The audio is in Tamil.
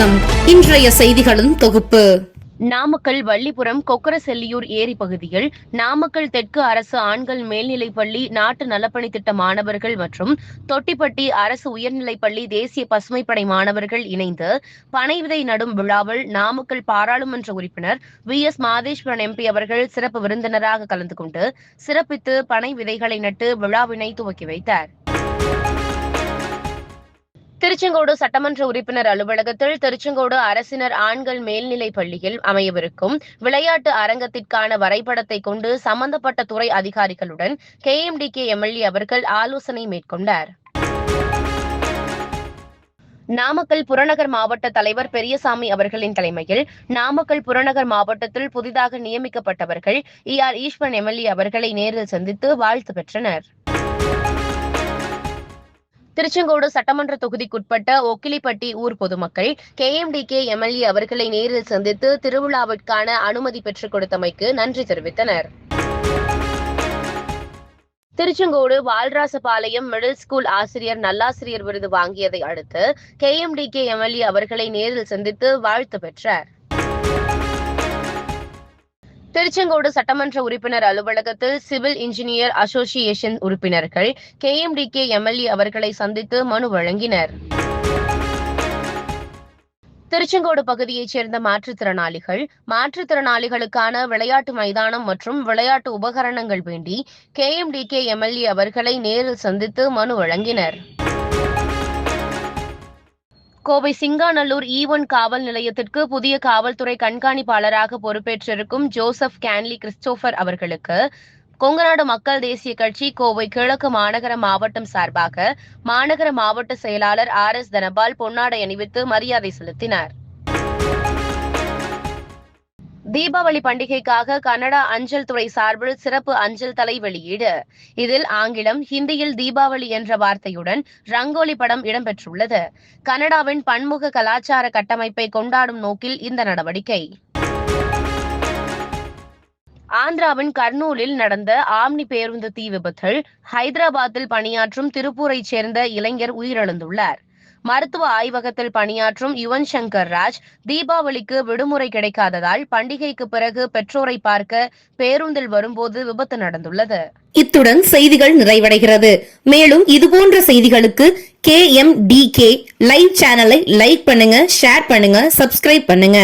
வணக்கம். இன்றைய செய்திகளின் தொகுப்பு. நாமக்கல் வள்ளிபுரம் கொக்கரசெல்லியூர் ஏரி பகுதியில் நாமக்கல் தெற்கு அரசு ஆண்கள் மேல்நிலைப்பள்ளி நாட்டு நலப்பணி திட்ட மாணவர்கள் மற்றும் தொட்டிப்பட்டி அரசு உயர்நிலைப்பள்ளி தேசிய பசுமைப்படை மாணவர்கள் இணைந்து பனை விதை நடும் விழாவில் நாமக்கல் பாராளுமன்ற உறுப்பினர் வி. எஸ். மாதேஸ்வரன் எம்பி அவர்கள் சிறப்பு விருந்தினராக கலந்து கொண்டு சிறப்பித்து பனை விதைகளை நட்டு விழாவினை துவக்கி வைத்தார். திருச்செங்கோடு சட்டமன்ற உறுப்பினர் அலுவலகத்தில் திருச்செங்கோடு அரசினர் ஆண்கள் மேல்நிலைப் பள்ளியில் அமையவிருக்கும் விளையாட்டு அரங்கத்திற்கான வரைபடத்தை கொண்டு சம்பந்தப்பட்ட துறை அதிகாரிகளுடன் கேஎம்டிகே எம்எல்ஏ அவர்கள் ஆலோசனை மேற்கொண்டார். நாமக்கல் புறநகர் மாவட்ட தலைவர் பெரியசாமி அவர்களின் தலைமையில் நாமக்கல் புறநகர் மாவட்டத்தில் புதிதாக நியமிக்கப்பட்டவர்கள் இ ஆர் ஈஸ்வரன் எம்எல்ஏ அவர்களை நேரில் சந்தித்து வாழ்த்து பெற்றனர். திருச்செங்கோடு சட்டமன்ற தொகுதிக்குட்பட்ட ஒக்கிலிப்பட்டி ஊர் பொதுமக்கள் கேஎம்டிகே எம்எல்ஏ அவர்களை நேரில் சந்தித்து திருவிழாவிற்கான அனுமதி பெற்றுக் கொடுத்தமைக்கு நன்றி தெரிவித்தனர். திருச்செங்கோடு வால்ராசபாளையம் மிடில் ஸ்கூல் ஆசிரியர் நல்லாசிரியர் விருது வாங்கியதை அடுத்து கே எம்டி கே எம்எல்ஏ அவர்களை நேரில் சந்தித்து வாழ்த்து பெற்றார். திருச்செங்கோடு சட்டமன்ற உறுப்பினர் அலுவலகத்தில் சிவில் இன்ஜினியர் அசோசியேஷன் உறுப்பினர்கள் கேஎம்டிகே எம்எல்ஏ அவர்களை சந்தித்து மனு வழங்கினர். திருச்செங்கோடு பகுதியைச் சேர்ந்த மாற்றுத்திறனாளிகள் மாற்றுத்திறனாளிகளுக்கான விளையாட்டு மைதானம் மற்றும் விளையாட்டு உபகரணங்கள் வேண்டி கே எம் டிகே எம்எல்ஏ அவர்களை நேரில் சந்தித்து மனு வழங்கினர். கோவை சிங்காநல்லூர் இ ஒன் காவல் நிலையத்திற்கு புதிய காவல்துறை கண்காணிப்பாளராக பொறுப்பேற்றிருக்கும் ஜோசப் கேன்லி கிறிஸ்டோபர் அவர்களுக்கு கொங்கநாடு மக்கள் தேசிய கட்சி கோவை கிழக்கு மாநகர மாவட்டம் சார்பாக மாநகர மாவட்ட செயலாளர் ஆர் எஸ் தனபால் பொன்னாடை அணிவித்து மரியாதை செலுத்தினார். தீபாவளி பண்டிகைக்காக கனடா அஞ்சல் துறை சார்பில் சிறப்பு அஞ்சல் தலை வெளியீடு. இதில் ஆங்கிலம் ஹிந்தியில் தீபாவளி என்ற வார்த்தையுடன் ரங்கோலி படம் இடம்பெற்றுள்ளது. கனடாவின் பன்முக கலாச்சார கட்டமைப்பை கொண்டாடும் நோக்கில் இந்த நடவடிக்கை. ஆந்திராவின் கர்னூலில் நடந்த ஆம்னி பேருந்து தீ விபத்தில் ஹைதராபாத்தில் பணியாற்றும் திருப்பூரைச் சேர்ந்த இளைஞர் உயிரிழந்துள்ளார். மருத்துவ ஆய்வகத்தில் பணியாற்றும் யுவன் சங்கர் ராஜ் தீபாவளிக்கு விடுமுறை கிடைக்காததால் பண்டிகைக்கு பிறகு பெற்றோரை பார்க்க பேருந்தில் வரும்போது விபத்து நடந்துள்ளது. இத்துடன் செய்திகள் நிறைவடைகிறது. மேலும் இதுபோன்ற செய்திகளுக்கு K M D K live சேனலை லைக் பண்ணுங்க ஷேர் பண்ணுங்க சப்ஸ்கிரைப் பண்ணுங்க.